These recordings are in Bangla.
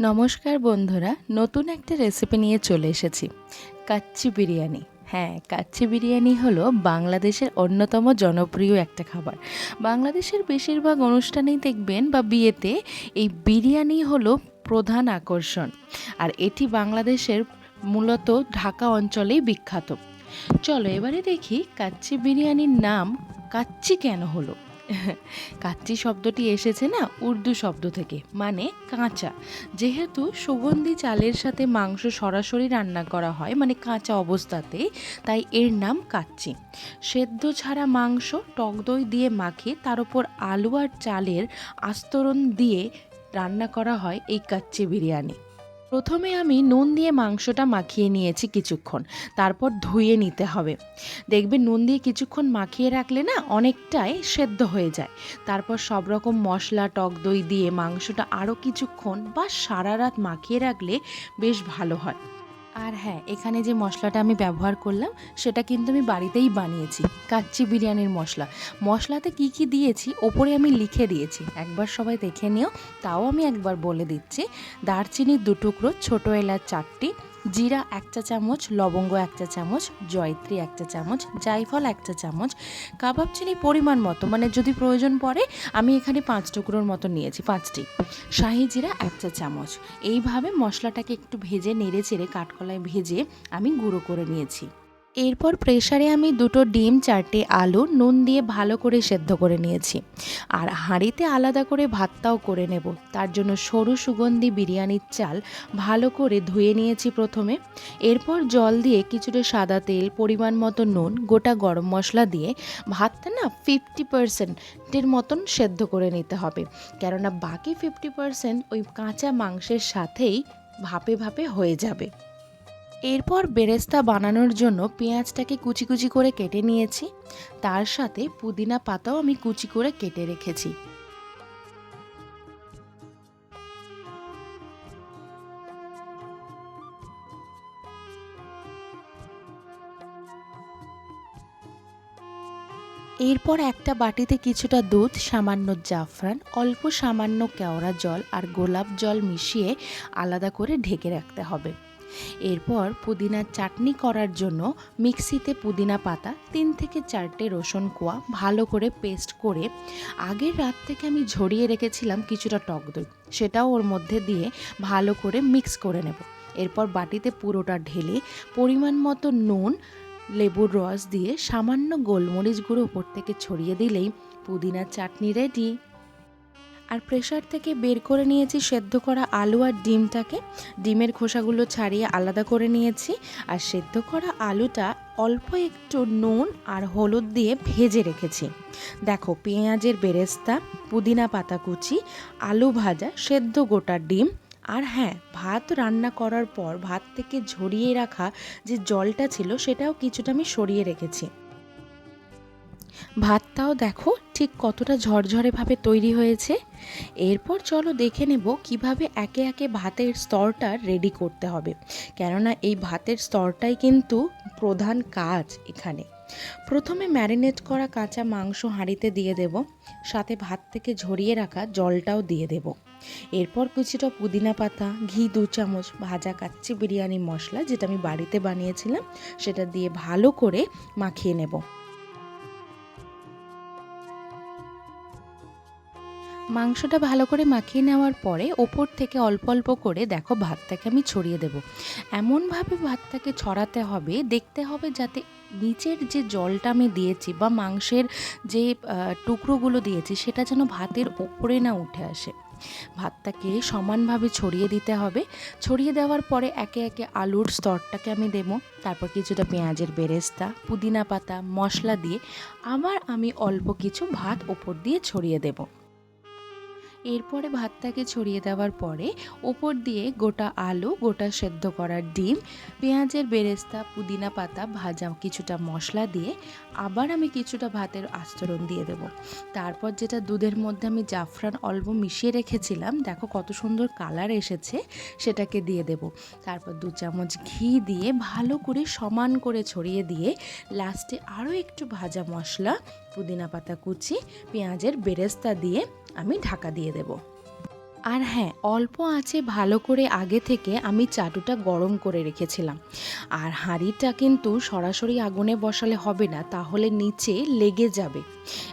নমস্কার বন্ধুরা, নতুন একটা রেসিপি নিয়ে চলে এসেছি। কাচ্চি বিরিয়ানি। হ্যাঁ কাচ্চি বিরিয়ানি হলো বাংলাদেশের অন্যতম জনপ্রিয় একটা খাবার। বাংলাদেশের বেশিরভাগ অনুষ্ঠানেই দেখবেন বা বিয়েতে এই বিরিয়ানি হলো প্রধান আকর্ষণ। আর এটি বাংলাদেশের মূলত ঢাকা অঞ্চলেই বিখ্যাত। চলো এবারে দেখি কাচ্চি বিরিয়ানির নাম কাচ্চি কেন হলো। কাচ্চি শব্দটি এসেছে না উর্দু শব্দ থেকে মানে কাঁচা। যেহেতু সুগন্ধি চালের সাথে মাংস সরাসরি রান্না করা হয় মানে কাঁচা অবস্থাতে তাই এর নাম কাচ্চি। সেদ্ধ ছাড়া মাংস, টক দই দিয়ে মাখে তার উপর আলু আর চালের আস্তরণ দিয়ে রান্না করা হয় এই কাচ্চি বিরিয়ানি। প্রথমে আমি নুন দিয়ে মাংসটা মাখিয়ে নিয়েছি কিছুক্ষণ, তারপর ধুয়ে নিতে হবে। দেখবে নুন দিয়ে কিছুক্ষণ মাখিয়ে রাখলে না অনেকটাই সেদ্ধ হয়ে যায়। তারপর সব রকম মশলা, টক দই দিয়ে মাংসটা আরও কিছুক্ষণ বা সারা রাত মাখিয়ে রাখলে বেশ ভালো হয়। আর হ্যাঁ এখানে যে মশলাটা আমি ব্যবহার করলাম, সেটা কিন্তু আমি বাড়িতেই বানিয়েছি, কাচ্চি বিরিয়ানির মশলা। মশলাতে কি কি দিয়েছি, ওপরে আমি লিখে দিয়েছি। একবার সবাই দেখে নিও, তাও আমি একবার বলে দিচ্ছি। দারচিনির দু টুকরো, ছোটো এলাচ চারটি জিরা একটা চামচ, লবঙ্গ একটা চামচ, জয়ত্রী একটা চামচ, জায়ফল একটা চামচ, কাবাব চিনি পরিমাণ মতো মানে যদি প্রয়োজন পড়ে, আমি এখানে পাঁচ টুকরোর মতো নিয়েছি, পাঁচটি। শাহি জিরা একটা চামচ। এইভাবে মশলাটাকে একটু ভেজে, নেড়ে চেড়ে কাঠকলায় ভেজে আমি গুঁড়ো করে নিয়েছি। এরপর প্রেশারে আমি দুটো ডিম, চারটে আলু, নুন দিয়ে ভালো করে সেদ্ধ করে নিয়েছি। আর হাঁড়িতে আলাদা করে ভাতটাও করে নেব। তার জন্য সরু সুগন্ধি বিরিয়ানির চাল ভালো করে ধুয়ে নিয়েছি প্রথমে। এরপর জল দিয়ে কিছুটা সাদা তেল, পরিমাণ মতো নুন, গোটা গরম মশলা দিয়ে ভাতটা না ফিফটি পারসেন্টের মতন সেদ্ধ করে নিতে হবে। কেননা বাকি ফিফটি পারসেন্ট ওই কাঁচা মাংসের সাথেই ভাপে ভাপে হয়ে যাবে। এরপর বেরেস্তা বানানোর জন্য পেঁয়াজটাকে কুচি কুচি করে কেটে নিয়েছি। তার সাথে পুদিনা পাতাও আমি কুচি করে কেটে রেখেছি। এরপর একটা বাটিতে কিছুটা দুধ, সামান্য জাফরান, অল্প সামান্য কেওড়া জল আর গোলাপ জল মিশিয়ে আলাদা করে ঢেকে রাখতে হবে। এরপর পুদিনার চাটনি করার জন্য মিক্সিতে পুদিনা পাতা, তিন থেকে চারটে রসুন কোয়া ভালো করে পেস্ট করে আগের রাত থেকে আমি ঝরিয়ে রেখেছিলাম কিছুটা টক দই। সেটাও ওর মধ্যে দিয়ে ভালো করে মিক্স করে নেব। এরপর বাটিতে পুরোটা ঢেলে পরিমাণ মতো নুন, লেবুর রস দিয়ে সামান্য গোলমরিচ গুঁড়ো ওপর থেকে ছড়িয়ে দিলেই পুদিনার চাটনি রেডি। আর প্রেশার থেকে বের করে নিয়েছি, সেদ্ধ করা আলু আর ডিমটাকে। ডিমের খোসাগুলো ছাড়িয়ে আলাদা করে নিয়েছি। আর সেদ্ধ করা আলুটা অল্প একটু নুন আর হলুদ দিয়ে ভেজে রেখেছি। দেখো, পেঁয়াজের বেরেস্তা, পুদিনা পাতা কুচি, আলু ভাজা, সেদ্ধ গোটা ডিম। আর হ্যাঁ ভাত রান্না করার পর ভাত থেকে ঝরিয়ে রাখা যে জলটা ছিল, সেটাও কিছুটা আমি সরিয়ে রেখেছি। ভাতটাও দেখো ঠিক কতটা ঝরঝরেভাবে তৈরি হয়েছে। এরপর চলো দেখে নেব কীভাবে একে একে ভাতের স্তরটা রেডি করতে হবে। কেননা এই ভাতের স্তরটাই কিন্তু প্রধান কাজ এখানে। প্রথমে ম্যারিনেট করা কাঁচা মাংস হাঁড়িতে দিয়ে দেব, সাথে ভাত থেকে ঝরিয়ে রাখা জলটাও দিয়ে দেব। এরপর কিছুটা পুদিনা পাতা, ঘি দু চামচ, ভাজা কাচ্চি বিরিয়ানি মশলা যেটা আমি বাড়িতে বানিয়েছিলাম, সেটা দিয়ে ভালো করে মাখিয়ে নেব। মাংসটা ভালো করে মাখিয়ে নেওয়ার পরে ওপর থেকে অল্প অল্প করে দেখো ভাতটাকে আমি ছড়িয়ে দেব। এমনভাবে ভাতটাকে ছড়াতে হবে, দেখতে হবে যাতে নিচের যে জলটা আমি দিয়েছি বা মাংসের যে টুকরোগুলো দিয়েছি সেটা যেন ভাতের ওপরে না উঠে আসে। ভাতটাকে সমানভাবে ছড়িয়ে দিতে হবে। ছড়িয়ে দেওয়ার পরে একে একে আলুর স্তরটাকে আমি দেবো, তারপর কিছুটা পেঁয়াজের বেরেস্তা, পুদিনা পাতা, মশলা দিয়ে আবার আমি অল্প কিছু ভাত ওপর দিয়ে ছড়িয়ে দেবো। এরপরে ভাতটাকে ছড়িয়ে দেওয়ার পরে ওপর দিয়ে গোটা আলু, গোটা সেদ্ধ করার ডিম, পেঁয়াজের বেরেস্তা, পুদিনা পাতা, ভাজা কিছুটা মশলা দিয়ে আবার আমি কিছুটা ভাতের আস্তরণ দিয়ে দেব। তারপর যেটা দুধের মধ্যে আমি জাফরান অল্প মিশিয়ে রেখেছিলাম, দেখো কত সুন্দর কালার এসেছে, সেটাকে দিয়ে দেব। তারপর দু চামচ ঘি দিয়ে ভালো করে সমান করে ছড়িয়ে দিয়ে লাস্টে আরও একটু ভাজা মশলা, পুদিনা পাতা কুচি, পেঁয়াজের বেরেস্তা দিয়ে আমি ঢাকা দিয়ে দেব। আর হ্যাঁ অল্প আঁচে ভালো করে আগে থেকে আমি চাটুটা গরম করে রেখেছিলাম। আর হাঁড়িটা কিন্তু সরাসরি আগুনে বসালে হবে না, তাহলে নিচে লেগে যাবে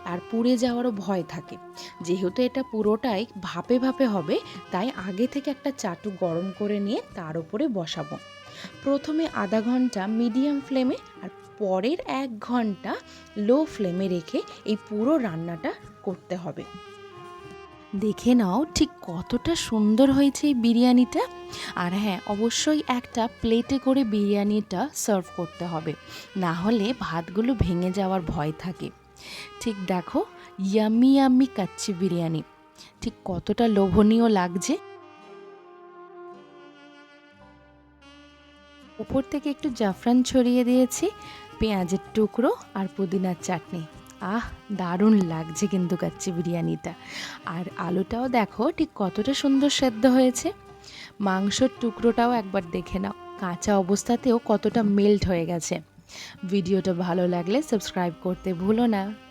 আর পুড়ে যাওয়ারও ভয় থাকে। যেহেতু এটা পুরোটাই ভাপে ভাপে হবে, তাই আগে থেকে একটা চাটু গরম করে নিয়ে তার উপরে বসাবো। প্রথমে আধা ঘণ্টা মিডিয়াম ফ্লেমে আর পরের এক ঘণ্টা লো ফ্লেমে রেখে এই পুরো রান্নাটা করতে হবে। দেখে নাও ঠিক কতটা সুন্দর হয়েছে এই বিরিয়ানিটা। আর হ্যাঁ অবশ্যই একটা প্লেটে করে বিরিয়ানিটা সার্ভ করতে হবে, না হলে ভাতগুলো ভেঙে যাওয়ার ভয় থাকে। ঠিক দেখো ইয়াম্মি ইয়াম্মি কাচ্চি বিরিয়ানি, ঠিক কতটা লোভনীয় লাগছে। ওপর থেকে একটু জাফরান ছড়িয়ে দিয়েছি, পেঁয়াজের টুকরো আর পুদিনার চাটনি। আহ, দারুণ লাগছে কিন্তু কাচ্চি বিরিয়ানিটা। আর আলুটাও দেখো ঠিক কতটা সুন্দর সেদ্ধ হয়েছে। মাংসর টুকরোটাও একবার দেখে নাও, কাঁচা অবস্থাতেও কতটা মেল্ট হয়ে গেছে। ভিডিওটা ভালো লাগলে সাবস্ক্রাইব করতে ভুলো না।